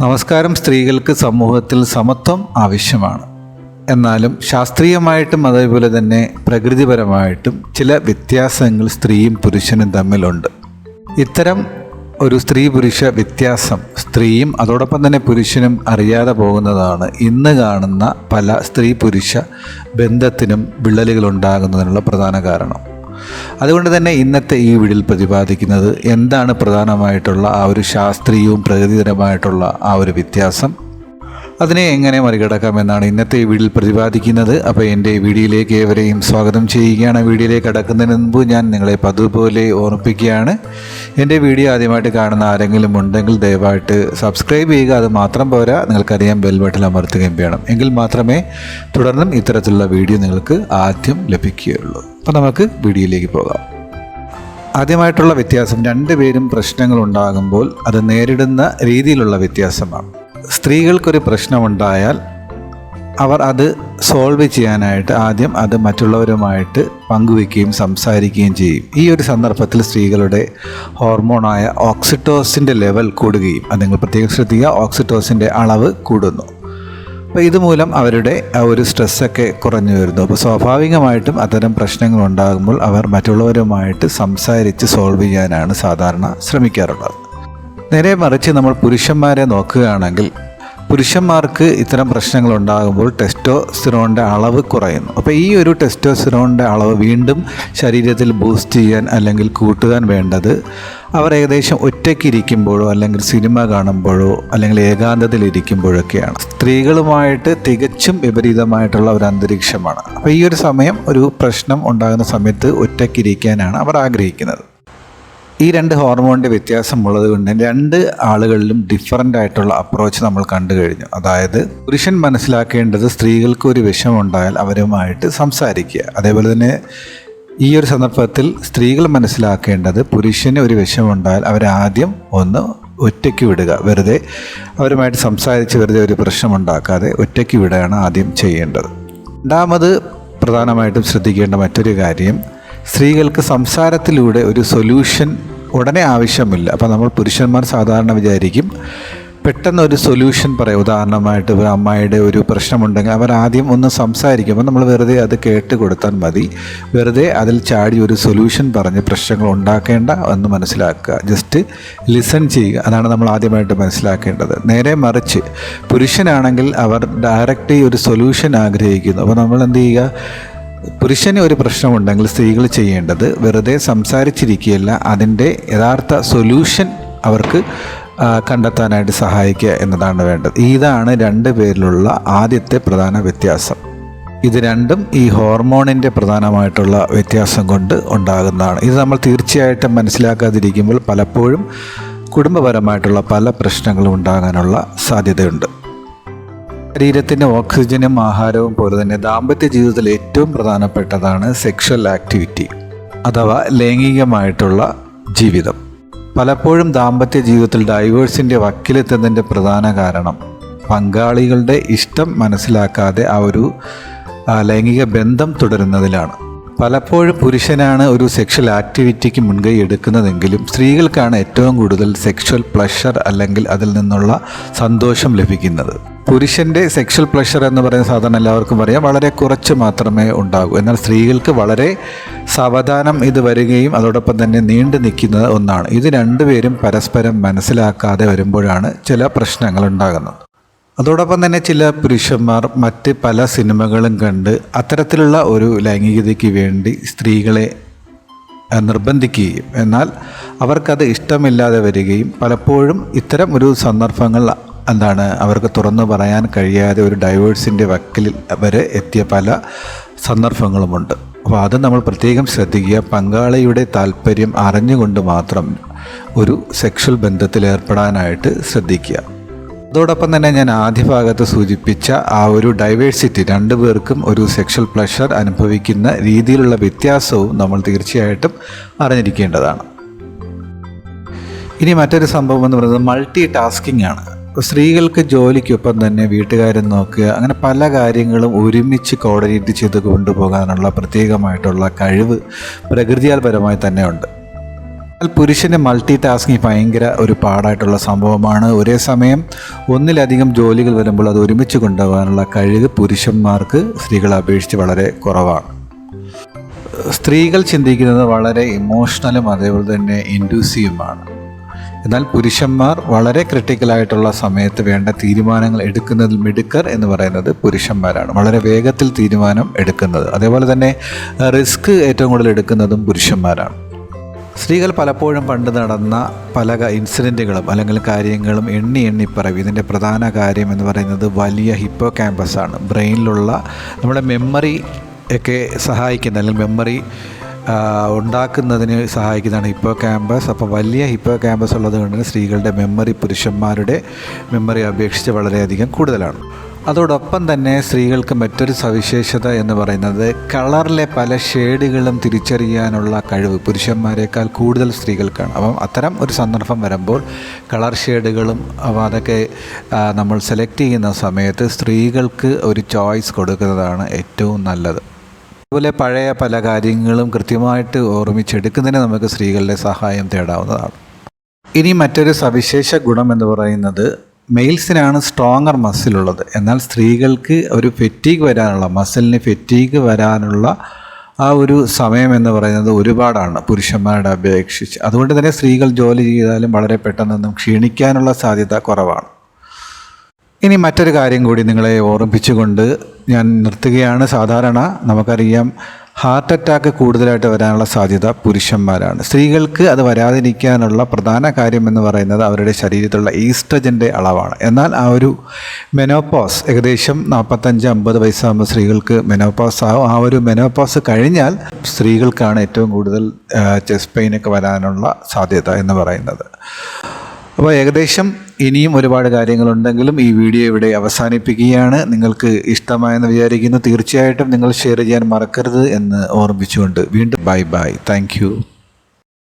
നമസ്കാരം സ്ത്രീകൾക്ക് സമൂഹത്തിൽ സമത്വം ആവശ്യമാണ്. എന്നാലും ശാസ്ത്രീയമായിട്ടും അതേപോലെ തന്നെ പ്രകൃതിപരമായിട്ടും ചില വ്യത്യാസങ്ങൾ സ്ത്രീയും പുരുഷനും തമ്മിലുണ്ട്. ഇത്തരം ഒരു സ്ത്രീ പുരുഷ വ്യത്യാസം സ്ത്രീയും അതോടൊപ്പം തന്നെ പുരുഷനും അറിയാതെ പോകുന്നതാണ്. ഇന്ന് കാണുന്ന പല സ്ത്രീ പുരുഷ ബന്ധത്തിനും വിള്ളലുകൾ ഉണ്ടാകുന്നതിനുള്ള പ്രധാന കാരണം. അതുകൊണ്ട് തന്നെ ഇന്നത്തെ ഈ വീഡിയോയിൽ പ്രതിപാദിക്കുന്നത് എന്താണ് പ്രധാനമായിട്ടുള്ള ആ ഒരു ശാസ്ത്രീയവും പ്രകൃതിപരമായിട്ടുള്ള ആ ഒരു വ്യത്യാസം? അതിനെ എങ്ങനെ മറികടക്കാം എന്നാണ് ഇന്നത്തെ ഈ വീഡിയോയിൽ പ്രതിപാദിക്കുന്നത്. അപ്പോൾ എന്റെ വീഡിയോയിലേക്ക് ഏവരെയും സ്വാഗതം ചെയ്യുകയാണ്. വീഡിയോയിലേക്ക് കടക്കുന്നതിന് മുമ്പ് ഞാൻ നിങ്ങളെ പതുപോലെ ഓർമ്മിപ്പിക്കുകയാണ്. എന്റെ വീഡിയോ ആദ്യമായിട്ട് കാണുന്ന ആരെങ്കിലും ഉണ്ടെങ്കിൽ ദയവായിട്ട് സബ്സ്ക്രൈബ് ചെയ്യുക. അത് മാത്രം പോരാ നിങ്ങൾക്കറിയാം ബെൽ ബട്ടൺ അമർത്തുകയും വേണം. എങ്കിൽ മാത്രമേ തുടർന്നും ഇത്തരത്തിലുള്ള വീഡിയോ നിങ്ങൾക്ക് ആദ്യം ലഭിക്കുകയുള്ളൂ. അപ്പോൾ നമുക്ക് വീഡിയോയിലേക്ക് പോകാം. ആദ്യമായിട്ടുള്ള വ്യത്യാസം രണ്ടുപേരും പ്രശ്നങ്ങൾ ഉണ്ടാകുമ്പോൾ അത് നേരിടുന്ന രീതിയിലുള്ള വ്യത്യാസമാണ്. സ്ത്രീകൾക്കൊരു പ്രശ്നമുണ്ടായാൽ അവർ അത് സോൾവ് ചെയ്യാനായിട്ട് ആദ്യം അത് മറ്റുള്ളവരുമായിട്ട് പങ്കുവെക്കുകയും സംസാരിക്കുകയും ചെയ്യും. ഈ ഒരു സന്ദർഭത്തിൽ സ്ത്രീകളുടെ ഹോർമോണായ ഓക്സിറ്റോസിന്റെ ലെവൽ കൂടുകയും അത് നിങ്ങൾ പ്രത്യേകം ശ്രദ്ധിക്കുക ഓക്സിറ്റോസിന്റെ അളവ് കൂടുന്നു. അപ്പോൾ ഇതുമൂലം അവരുടെ ആ ഒരു സ്ട്രെസ്സൊക്കെ കുറഞ്ഞു വരുന്നു. അപ്പോൾ സ്വാഭാവികമായിട്ടും അത്തരം പ്രശ്നങ്ങൾ ഉണ്ടാകുമ്പോൾ അവർ മറ്റുള്ളവരുമായിട്ട് സംസാരിച്ച് സോൾവ് ചെയ്യാനാണ് സാധാരണ ശ്രമിക്കാറുള്ളത്. നേരെ മറിച്ച് നമ്മൾ പുരുഷന്മാരെ നോക്കുകയാണെങ്കിൽ പുരുഷന്മാർക്ക് ഇത്തരം പ്രശ്നങ്ങൾ ഉണ്ടാകുമ്പോൾ ടെസ്റ്റോസ്റ്റിറോണിന്റെ അളവ് കുറയുന്നു. അപ്പോൾ ഈ ഒരു ടെസ്റ്റോസ്റ്റിറോണിന്റെ അളവ് വീണ്ടും ശരീരത്തിൽ ബൂസ്റ്റ് ചെയ്യാൻ അല്ലെങ്കിൽ കൂട്ടുവാൻ വേണ്ടത് അവർ ഏകദേശം ഒറ്റയ്ക്കിരിക്കുമ്പോഴോ അല്ലെങ്കിൽ സിനിമ കാണുമ്പോഴോ അല്ലെങ്കിൽ ഏകാന്തതയിൽ ഇരിക്കുമ്പോഴൊക്കെയാണ് സ്ത്രീകളുമായിട്ട് തികച്ചും വിപരീതമായിട്ടുള്ള ഒരു അന്തരീക്ഷമാണ്. അപ്പോൾ ഈ ഒരു സമയം ഒരു പ്രശ്നം ഉണ്ടാകുന്ന സമയത്ത് ഒറ്റയ്ക്കിരിക്കാനാണ് അവർ ആഗ്രഹിക്കുന്നത്. ഈ രണ്ട് ഹോർമോണിന്റെ വ്യത്യാസം ഉള്ളത് കൊണ്ട് രണ്ട് ആളുകളിലും ഡിഫറന്റ് ആയിട്ടുള്ള അപ്രോച്ച് നമ്മൾ കണ്ടു കഴിഞ്ഞു. അതായത് പുരുഷൻ മനസ്സിലാക്കേണ്ടത് സ്ത്രീകൾക്ക് ഒരു വിഷമുണ്ടായാൽ അവരുമായിട്ട് സംസാരിക്കുക. അതേപോലെ തന്നെ ഈ ഒരു സന്ദർഭത്തിൽ സ്ത്രീകൾ മനസ്സിലാക്കേണ്ടത് പുരുഷന് ഒരു വിഷമുണ്ടായാൽ അവരാദ്യം ഒന്ന് ഒറ്റയ്ക്ക് വിടുക. വെറുതെ അവരുമായിട്ട് സംസാരിച്ച് വെറുതെ ഒരു പ്രശ്നമുണ്ടാക്കാതെ ഒറ്റയ്ക്ക് വിടുകയാണ് ആദ്യം ചെയ്യേണ്ടത്. രണ്ടാമത് പ്രധാനമായിട്ടും ശ്രദ്ധിക്കേണ്ട മറ്റൊരു കാര്യം സ്ത്രീകൾക്ക് സംസാരത്തിലൂടെ ഒരു സൊല്യൂഷൻ ഉടനെ ആവശ്യമില്ല. അപ്പോൾ നമ്മൾ പുരുഷന്മാർ സാധാരണ വിചാരിക്കും പെട്ടെന്ന് ഒരു സൊല്യൂഷൻ പറയും. ഉദാഹരണമായിട്ട് ഒരു അമ്മായിയുടെ ഒരു പ്രശ്നമുണ്ടെങ്കിൽ അവർ ആദ്യം ഒന്ന് സംസാരിക്കുമ്പോൾ നമ്മൾ വെറുതെ അത് കേട്ട് കൊടുത്താൽ മതി. വെറുതെ അതിൽ ചാടി ഒരു സൊല്യൂഷൻ പറഞ്ഞ് പ്രശ്നങ്ങൾ ഉണ്ടാക്കേണ്ട എന്ന് മനസ്സിലാക്കുക. ജസ്റ്റ് ലിസൺ ചെയ്യുക. അതാണ് നമ്മൾ ആദ്യമായിട്ട് മനസ്സിലാക്കേണ്ടത്. നേരെ മറിച്ച് പുരുഷനാണെങ്കിൽ അവർ ഡയറക്റ്റ് ഒരു സൊല്യൂഷൻ ആഗ്രഹിക്കുന്നു. അപ്പോൾ നമ്മൾ എന്ത് ചെയ്യുക? പുരുഷന് ഒരു പ്രശ്നമുണ്ടെങ്കിൽ സ്ത്രീകൾ ചെയ്യേണ്ടത് വെറുതെ സംസാരിച്ചിരിക്കുകയല്ല അതിന്റെ യഥാർത്ഥ സൊല്യൂഷൻ അവർക്ക് കണ്ടെത്താനായിട്ട് സഹായിക്കുക എന്നതാണ് വേണ്ടത്. ഇതാണ് രണ്ട് പേരിലുള്ള ആദ്യത്തെ പ്രധാന വ്യത്യാസം. ഇത് രണ്ടും ഈ ഹോർമോണിന്റെ പ്രധാനമായിട്ടുള്ള വ്യത്യാസം കൊണ്ട് ഉണ്ടാകുന്നതാണ്. ഇത് നമ്മൾ തീർച്ചയായിട്ടും മനസ്സിലാക്കാതിരിക്കുമ്പോൾ പലപ്പോഴും കുടുംബപരമായിട്ടുള്ള പല പ്രശ്നങ്ങളും ഉണ്ടാകാനുള്ള സാധ്യതയുണ്ട്. ശരീരത്തിന് ഓക്സിജനും ആഹാരവും പോലെ തന്നെ ദാമ്പത്യ ജീവിതത്തിൽ ഏറ്റവും പ്രധാനപ്പെട്ടതാണ് സെക്ഷൽ ആക്ടിവിറ്റി അഥവാ ലൈംഗികമായിട്ടുള്ള ജീവിതം. പലപ്പോഴും ദാമ്പത്യ ജീവിതത്തിൽ ഡൈവേഴ്സിന്റെ വക്കിലെത്തുന്നതിന്റെ പ്രധാന കാരണം പങ്കാളികളുടെ ഇഷ്ടം മനസ്സിലാക്കാതെ ആ ഒരു ലൈംഗിക ബന്ധം തുടരുന്നതിലാണ്. പലപ്പോഴും പുരുഷനാണ് ഒരു സെക്ഷൽ ആക്ടിവിറ്റിക്ക് മുൻകൈ എടുക്കുന്നതെങ്കിലും സ്ത്രീകൾക്കാണ് ഏറ്റവും കൂടുതൽ സെക്ഷൽ പ്ലഷർ അല്ലെങ്കിൽ അതിൽ നിന്നുള്ള സന്തോഷം ലഭിക്കുന്നത്. പുരുഷന്റെ സെക്ഷൽ പ്ലഷർ എന്ന് പറയുന്ന സാധാരണ എല്ലാവർക്കും പറയാം വളരെ കുറച്ച് മാത്രമേ ഉണ്ടാകൂ. എന്നാൽ സ്ത്രീകൾക്ക് വളരെ സാവധാനം ഇത് വരികയും അതോടൊപ്പം തന്നെ നീണ്ടു നിൽക്കുന്നത് ഒന്നാണ്. ഇത് രണ്ടുപേരും പരസ്പരം മനസ്സിലാക്കാതെ വരുമ്പോഴാണ് ചില പ്രശ്നങ്ങൾ ഉണ്ടാകുന്നത്. അതോടൊപ്പം തന്നെ ചില പുരുഷന്മാർ മറ്റ് പല സിനിമകളും കണ്ട് അത്തരത്തിലുള്ള ഒരു ലൈംഗികതയ്ക്ക് വേണ്ടി സ്ത്രീകളെ നിർബന്ധിക്കുകയും എന്നാൽ അവർക്കത് ഇഷ്ടമില്ലാതെ വരികയും പലപ്പോഴും ഇത്തരം ഒരു സന്ദർഭങ്ങൾ എന്താണ് അവർക്ക് തുറന്നു പറയാൻ കഴിയാതെ ഒരു ഡൈവേഴ്സിന്റെ വക്കിൽ വരെ എത്തിയ പല സന്ദർഭങ്ങളുമുണ്ട്. അപ്പോൾ അത് നമ്മൾ പ്രത്യേകം ശ്രദ്ധിക്കുക. പങ്കാളിയുടെ താല്പര്യം അറിഞ്ഞുകൊണ്ട് മാത്രം ഒരു സെക്ഷൽ ബന്ധത്തിൽ ഏർപ്പെടാനായിട്ട് ശ്രദ്ധിക്കുക. അതോടൊപ്പം തന്നെ ഞാൻ ആദ്യ ഭാഗത്ത് സൂചിപ്പിച്ച ആ ഒരു ഡൈവേഴ്സിറ്റി രണ്ടു പേർക്കും ഒരു സെക്ഷൽ പ്ലഷർ അനുഭവിക്കുന്ന രീതിയിലുള്ള വ്യത്യാസവും നമ്മൾ തീർച്ചയായിട്ടും അറിഞ്ഞിരിക്കേണ്ടതാണ്. ഇനി മറ്റൊരു സംഭവം എന്ന് പറയുന്നത് മൾട്ടി ടാസ്കിംഗ് ആണ്. സ്ത്രീകൾക്ക് ജോലിക്കൊപ്പം തന്നെ വീട്ടുകാരും നോക്കുക അങ്ങനെ പല കാര്യങ്ങളും ഒരുമിച്ച് കോർഡിനേറ്റ് ചെയ്ത് കൊണ്ടുപോകാനുള്ള പ്രത്യേകമായിട്ടുള്ള കഴിവ് പ്രകൃതിയാൽ പരമായി തന്നെ ഉണ്ട് എന്നാൽ പുരുഷന് മൾട്ടി ടാസ്കിങ് ഭയങ്കര ഒരു പാടായിട്ടുള്ള സംഭവമാണ്. ഒരേ സമയം ഒന്നിലധികം ജോലികൾ വരുമ്പോൾ അത് ഒരുമിച്ച് കൊണ്ടുപോകാനുള്ള കഴിവ് പുരുഷന്മാർക്ക് സ്ത്രീകളെ അപേക്ഷിച്ച് വളരെ കുറവാണ്. സ്ത്രീകൾ ചിന്തിക്കുന്നത് വളരെ ഇമോഷണലും അതേപോലെ തന്നെ ഇൻഡ്യൂസീവുമാണ് എന്നാൽ പുരുഷന്മാർ വളരെ ക്രിട്ടിക്കലായിട്ടുള്ള സമയത്ത് വേണ്ട തീരുമാനങ്ങൾ എടുക്കുന്നതിൽ മിടുക്കർ എന്ന് പറയുന്നത് പുരുഷന്മാരാണ്. വളരെ വേഗത്തിൽ തീരുമാനം എടുക്കുന്നത്. അതേപോലെ തന്നെ റിസ്ക് ഏറ്റവും കൂടുതൽ എടുക്കുന്നതും പുരുഷന്മാരാണ്. സ്ത്രീകൾ പലപ്പോഴും പണ്ട് നടന്ന പല ഇൻസിഡന്റുകളും അല്ലെങ്കിൽ കാര്യങ്ങളും എണ്ണി എണ്ണി പറയും. ഇതിന്റെ പ്രധാന കാര്യം എന്ന് പറയുന്നത് വലിയ ഹിപ്പോ ക്യാമ്പസാണ് ബ്രെയിനിലുള്ള നമ്മുടെ മെമ്മറി ഒക്കെ സഹായിക്കുന്ന അല്ലെങ്കിൽ മെമ്മറി ഉണ്ടാക്കുന്നതിന് സഹായിക്കുന്നതാണ് ഹിപ്പോ ക്യാമ്പസ്. അപ്പോൾ വലിയ ഹിപ്പോ ക്യാമ്പസ് ഉള്ളത് കൊണ്ട് തന്നെ സ്ത്രീകളുടെ മെമ്മറി പുരുഷന്മാരുടെ മെമ്മറി അപേക്ഷിച്ച് വളരെയധികം കൂടുതലാണ്. അതോടൊപ്പം തന്നെ സ്ത്രീകൾക്ക് മറ്റൊരു സവിശേഷത എന്ന് പറയുന്നത് കളറിലെ പല ഷെയ്ഡുകളും തിരിച്ചറിയാനുള്ള കഴിവ് പുരുഷന്മാരെക്കാൾ കൂടുതൽ സ്ത്രീകൾക്കാണ്. അപ്പം അത്തരം ഒരു സന്ദർഭം വരുമ്പോൾ കളർ ഷെയ്ഡുകളും അതൊക്കെ നമ്മൾ സെലക്ട് ചെയ്യുന്ന സമയത്ത് സ്ത്രീകൾക്ക് ഒരു ചോയ്സ് കൊടുക്കുന്നതാണ് ഏറ്റവും നല്ലത്. അതുപോലെ പഴയ പല കാര്യങ്ങളും കൃത്യമായിട്ട് ഓർമ്മിച്ചെടുക്കുന്നതിന് നമുക്ക് സ്ത്രീകളുടെ സഹായം തേടാവുന്നതാണ്. ഇനി മറ്റൊരു സവിശേഷ ഗുണം എന്ന് പറയുന്നത് മെയിൽസിനാണ് സ്ട്രോങ്ങർ മസിലുള്ളത്. എന്നാൽ സ്ത്രീകൾക്ക് ഒരു ഫെറ്റീഗ് വരാനുള്ള മസിലിന് ഫെറ്റീഗ് വരാനുള്ള ആ ഒരു സമയം എന്ന് പറയുന്നത് ഒരുപാടാണ് പുരുഷന്മാരുടെ അപേക്ഷിച്ച്. അതുകൊണ്ട് തന്നെ സ്ത്രീകൾ ജോലി ചെയ്താലും വളരെ പെട്ടെന്നൊന്നും ക്ഷീണിക്കാനുള്ള സാധ്യത കുറവാണ്. ഇനി മറ്റൊരു കാര്യം കൂടി നിങ്ങളെ ഓർമ്മിപ്പിച്ചുകൊണ്ട് ഞാൻ നിർത്തുകയാണ്. സാധാരണ നമുക്കറിയാം ഹാർട്ട് അറ്റാക്ക് കൂടുതലായിട്ട് വരാനുള്ള സാധ്യത പുരുഷന്മാരാണ്. സ്ത്രീകൾക്ക് അത് വരാതിരിക്കാനുള്ള പ്രധാന കാര്യം എന്ന് പറയുന്നത് അവരുടെ ശരീരത്തിലുള്ള ഈസ്ട്രജന്റെ അളവാണ്. എന്നാൽ ആ ഒരു മെനോപോസ് ഏകദേശം നാൽപ്പത്തഞ്ച് അമ്പത് വയസ്സാകുമ്പോൾ സ്ത്രീകൾക്ക് മെനോപോസ് ആവും. ആ ഒരു മെനോപോസ് കഴിഞ്ഞാൽ സ്ത്രീകൾക്കാണ് ഏറ്റവും കൂടുതൽ ചെസ്റ്റ് പെയിനൊക്കെ വരാനുള്ള സാധ്യത എന്ന് പറയുന്നത്. അപ്പോൾ ഏകദേശം ഇനിയും ഒരുപാട് കാര്യങ്ങളുണ്ടെങ്കിലും ഈ വീഡിയോ ഇവിടെ അവസാനിപ്പിക്കുകയാണ്. നിങ്ങൾക്ക് ഇഷ്ടമായെന്ന് വിചാരിക്കുന്നു. തീർച്ചയായിട്ടും നിങ്ങൾ ഷെയർ ചെയ്യാൻ മറക്കരുത് എന്ന് ഓർമ്മിച്ചുകൊണ്ട് വീണ്ടും ബൈ ബൈ താങ്ക്